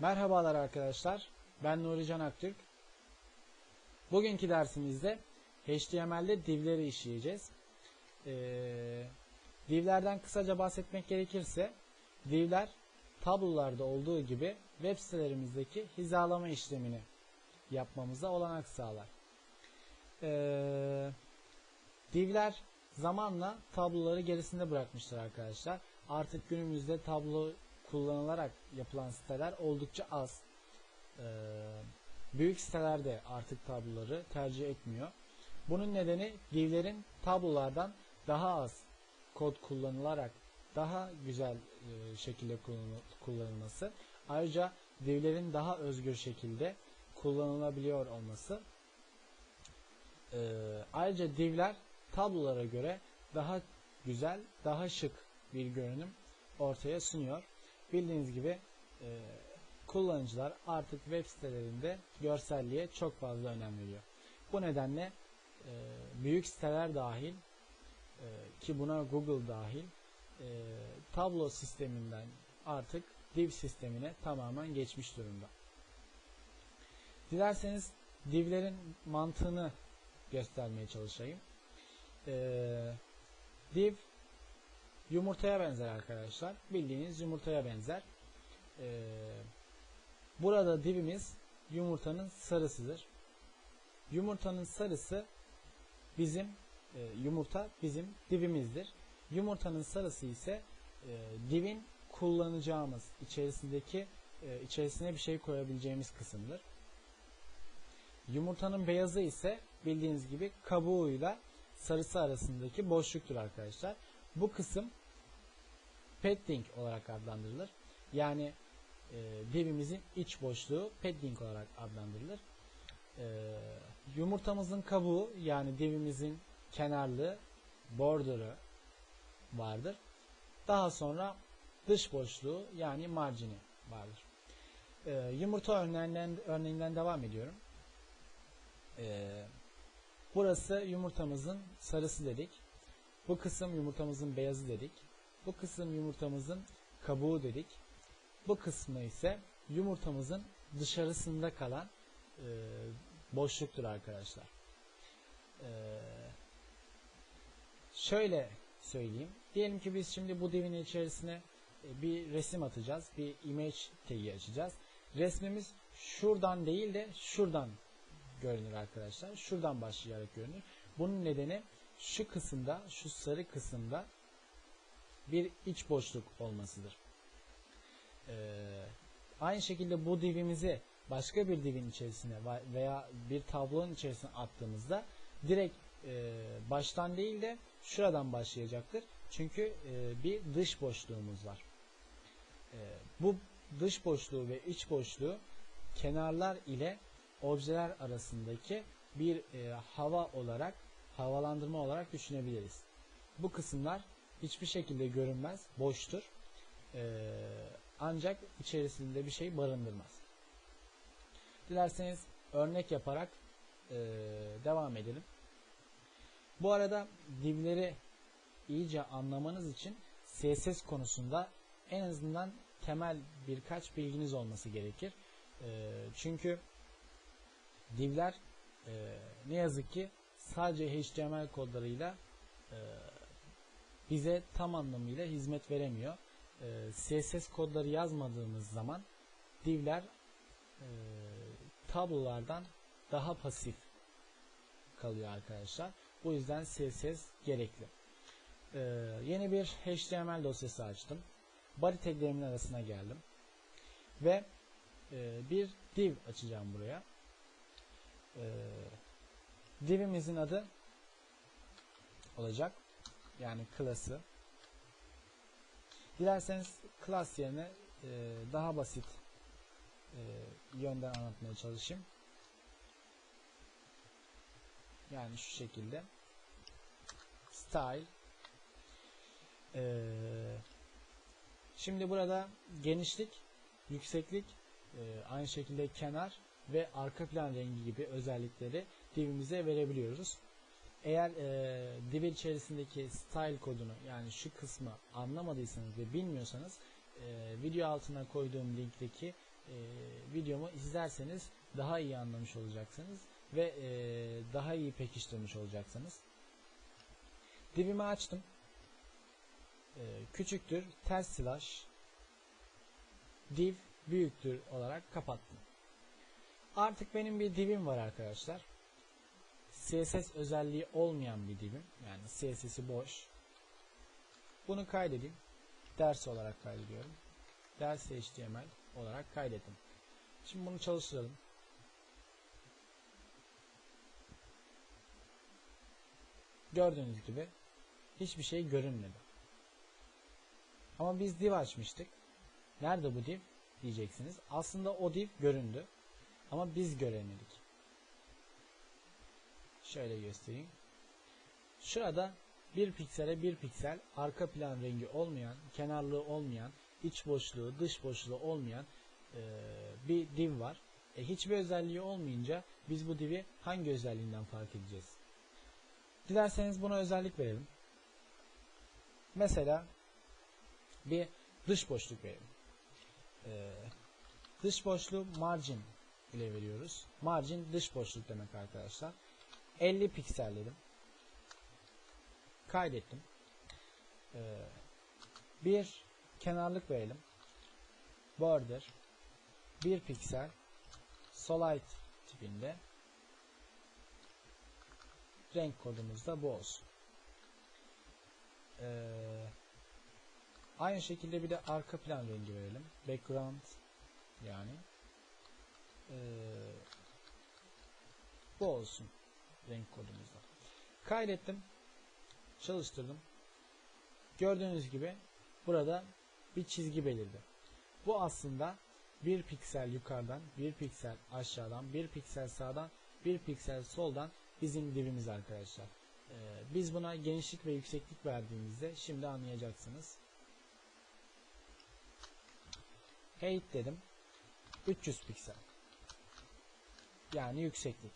Merhabalar arkadaşlar. Ben Nuri Can Aktürk. Bugünkü dersimizde HTML'de divleri işleyeceğiz. Ee, divlerden kısaca bahsetmek gerekirse divler tablolarda olduğu gibi web sitelerimizdeki hizalama işlemini yapmamıza olanak sağlar. Ee, divler zamanla tabloları gerisinde bırakmışlar arkadaşlar. Artık günümüzde tablo kullanılarak yapılan siteler oldukça az. Ee, büyük siteler de artık tabloları tercih etmiyor. Bunun nedeni divlerin tablolardan daha az kod kullanılarak daha güzel e, şekilde kullanılması. Ayrıca divlerin daha özgür şekilde kullanılabiliyor olması. Ee, ayrıca divler tablolara göre daha güzel, daha şık bir görünüm ortaya sunuyor. Bildiğiniz gibi e, kullanıcılar artık web sitelerinde görselliğe çok fazla önem veriyor. Bu nedenle e, büyük siteler dahil e, ki buna Google dahil e, tablo sisteminden artık div sistemine tamamen geçmiş durumda. Dilerseniz divlerin mantığını göstermeye çalışayım. E, div yumurtaya benzer arkadaşlar. Bildiğiniz yumurtaya benzer. Ee, burada divimiz yumurtanın sarısıdır. Yumurtanın sarısı bizim e, yumurta bizim divimizdir. Yumurtanın sarısı ise e, divin kullanacağımız içerisindeki e, içerisine bir şey koyabileceğimiz kısımdır. Yumurtanın beyazı ise bildiğiniz gibi kabuğuyla sarısı arasındaki boşluktur arkadaşlar. Bu kısım padding olarak adlandırılır. Yani e, divimizin iç boşluğu padding olarak adlandırılır. E, yumurtamızın kabuğu yani divimizin kenarlı border'ı vardır. Daha sonra dış boşluğu yani margini vardır. E, yumurta örneğinden, örneğinden devam ediyorum. E, burası yumurtamızın sarısı dedik. Bu kısım yumurtamızın beyazı dedik. Bu kısım yumurtamızın kabuğu dedik. Bu kısmı ise yumurtamızın dışarısında kalan e, boşluktur arkadaşlar. E, şöyle söyleyeyim. Diyelim ki biz şimdi bu divin içerisine e, bir resim atacağız. Bir image tagi açacağız. Resmimiz şuradan değil de şuradan görünür arkadaşlar. Şuradan başlayarak görünür. Bunun nedeni şu kısımda, şu sarı kısımda bir iç boşluk olmasıdır. Ee, aynı şekilde bu divimizi başka bir divin içerisine veya bir tablonun içerisine attığımızda direkt e, baştan değil de şuradan başlayacaktır. Çünkü e, bir dış boşluğumuz var. E, bu dış boşluğu ve iç boşluğu kenarlar ile objeler arasındaki bir e, hava olarak havalandırma olarak düşünebiliriz. Bu kısımlar hiçbir şekilde görünmez, boştur. Ee, ancak içerisinde bir şey barındırmaz. Dilerseniz örnek yaparak e, devam edelim. Bu arada divleri iyice anlamanız için CSS konusunda en azından temel birkaç bilginiz olması gerekir. E, çünkü divler e, ne yazık ki sadece HTML kodlarıyla e, bize tam anlamıyla hizmet veremiyor. E, CSS kodları yazmadığımız zaman divler e, tablolardan daha pasif kalıyor arkadaşlar. Bu yüzden CSS gerekli. E, yeni bir HTML dosyası açtım. Body taglerimin arasına geldim. Ve e, bir div açacağım buraya. E, divimizin adı olacak. Yani klası. Dilerseniz klas yerine e, daha basit e, yönden anlatmaya çalışayım. Yani şu şekilde. Style. E, şimdi burada genişlik, yükseklik, e, aynı şekilde kenar ve arka plan rengi gibi özellikleri divimize verebiliyoruz. Eğer e, div içerisindeki style kodunu yani şu kısmı anlamadıysanız ve bilmiyorsanız e, video altına koyduğum linkteki e, videomu izlerseniz daha iyi anlamış olacaksınız ve e, daha iyi pekiştirmiş olacaksınız. Divimi açtım. E, küçüktür ters slash div büyüktür olarak kapattım. Artık benim bir divim var arkadaşlar. CSS özelliği olmayan bir divim. Yani CSS'i boş. Bunu kaydedeyim. Ders olarak kaydediyorum. Ders HTML olarak kaydettim. Şimdi bunu çalıştıralım. Gördüğünüz gibi hiçbir şey görünmedi. Ama biz div açmıştık. Nerede bu div diyeceksiniz. Aslında o div göründü. Ama biz göremedik. Şöyle göstereyim. Şurada bir piksele bir piksel arka plan rengi olmayan, kenarlığı olmayan, iç boşluğu, dış boşluğu olmayan e, bir div var. E, hiçbir özelliği olmayınca biz bu divi hangi özelliğinden fark edeceğiz? Dilerseniz buna özellik verelim. Mesela bir dış boşluk verelim. Ee, dış boşluğu margin ile veriyoruz. Margin dış boşluk demek arkadaşlar. 50 piksel dedim. Kaydettim. Ee, bir kenarlık verelim. Border bir piksel solid tipinde renk kodumuz da bu olsun. Ee, aynı şekilde bir de arka plan rengi verelim. Background yani ee, bu olsun renk kodumuzda. Kaydettim. Çalıştırdım. Gördüğünüz gibi burada bir çizgi belirdi. Bu aslında bir piksel yukarıdan, bir piksel aşağıdan, bir piksel sağdan, bir piksel soldan bizim divimiz arkadaşlar. Ee, biz buna genişlik ve yükseklik verdiğimizde şimdi anlayacaksınız. Height dedim. 300 piksel. Yani yükseklik.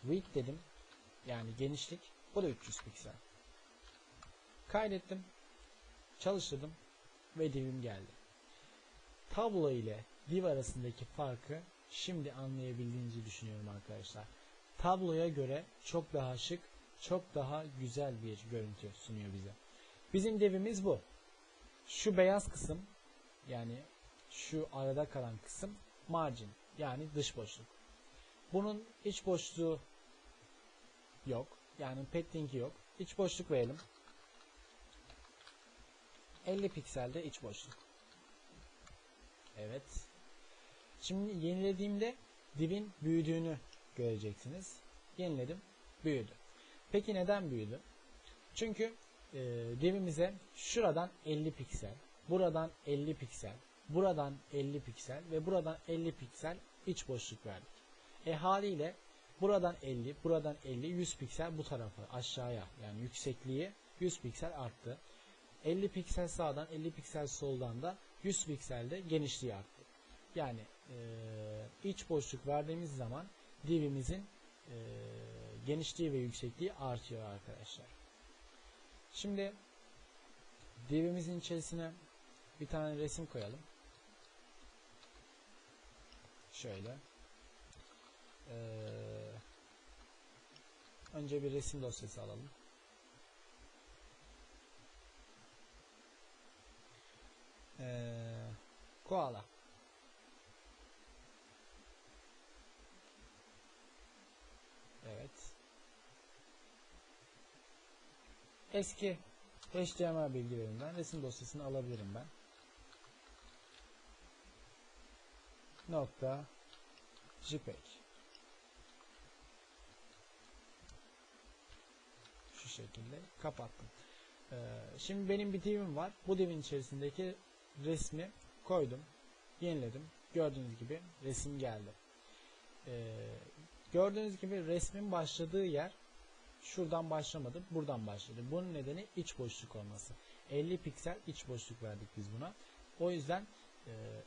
Width dedim. Yani genişlik. Bu da 300 piksel. Kaydettim. Çalıştırdım. Ve divim geldi. Tablo ile div arasındaki farkı şimdi anlayabildiğinizi düşünüyorum arkadaşlar. Tabloya göre çok daha şık, çok daha güzel bir görüntü sunuyor bize. Bizim devimiz bu. Şu beyaz kısım yani şu arada kalan kısım margin yani dış boşluk. Bunun iç boşluğu yok. Yani padding'i yok. İç boşluk verelim. 50 pikselde iç boşluk. Evet. Şimdi yenilediğimde divin büyüdüğünü göreceksiniz. Yeniledim. Büyüdü. Peki neden büyüdü? Çünkü e, divimize şuradan 50 piksel, buradan 50 piksel, buradan 50 piksel ve buradan 50 piksel iç boşluk verdik. E haliyle buradan 50, buradan 50, 100 piksel bu tarafa aşağıya yani yüksekliği 100 piksel arttı. 50 piksel sağdan 50 piksel soldan da 100 pikselde genişliği arttı. Yani e, iç boşluk verdiğimiz zaman divimizin e, genişliği ve yüksekliği artıyor arkadaşlar. Şimdi divimizin içerisine bir tane resim koyalım. Şöyle. Ee, önce bir resim dosyası alalım. Ee, koala. Evet. Eski HTML bilgilerinden resim dosyasını alabilirim ben. Nokta JPEG. Şekilde kapattım. Ee, şimdi benim bir divim var. Bu divin içerisindeki resmi koydum. Yeniledim. Gördüğünüz gibi resim geldi. Ee, gördüğünüz gibi resmin başladığı yer şuradan başlamadı. Buradan başladı. Bunun nedeni iç boşluk olması. 50 piksel iç boşluk verdik biz buna. O yüzden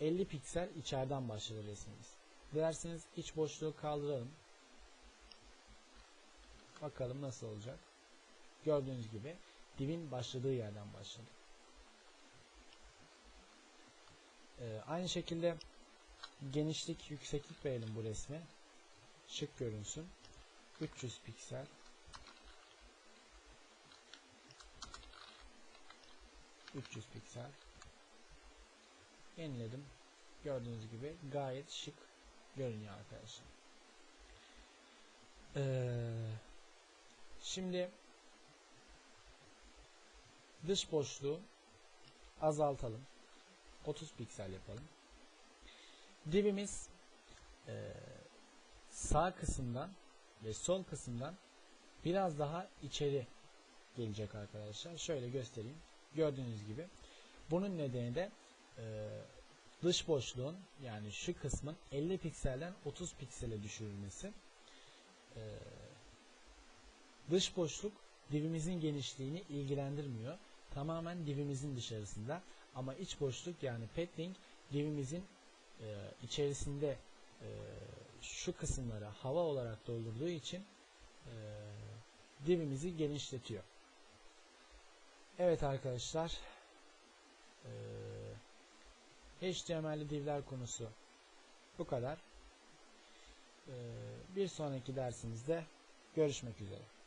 50 piksel içeriden başladı resmimiz. Dilerseniz iç boşluğu kaldıralım. Bakalım nasıl olacak. Gördüğünüz gibi divin başladığı yerden başladı. Ee, aynı şekilde genişlik, yükseklik verelim bu resme. Şık görünsün. 300 piksel. ...300 piksel. Yeniledim. Gördüğünüz gibi gayet şık görünüyor arkadaşlar. Ee, şimdi dış boşluğu azaltalım. 30 piksel yapalım. Divimiz e, sağ kısımdan ve sol kısımdan biraz daha içeri gelecek arkadaşlar. Şöyle göstereyim. Gördüğünüz gibi. Bunun nedeni de e, dış boşluğun yani şu kısmın 50 pikselden 30 piksele düşürülmesi. E, dış boşluk divimizin genişliğini ilgilendirmiyor. Tamamen divimizin dışarısında. Ama iç boşluk yani padding divimizin e, içerisinde e, şu kısımları hava olarak doldurduğu için e, divimizi genişletiyor. Evet arkadaşlar e, HTML'li divler konusu bu kadar. E, bir sonraki dersimizde görüşmek üzere.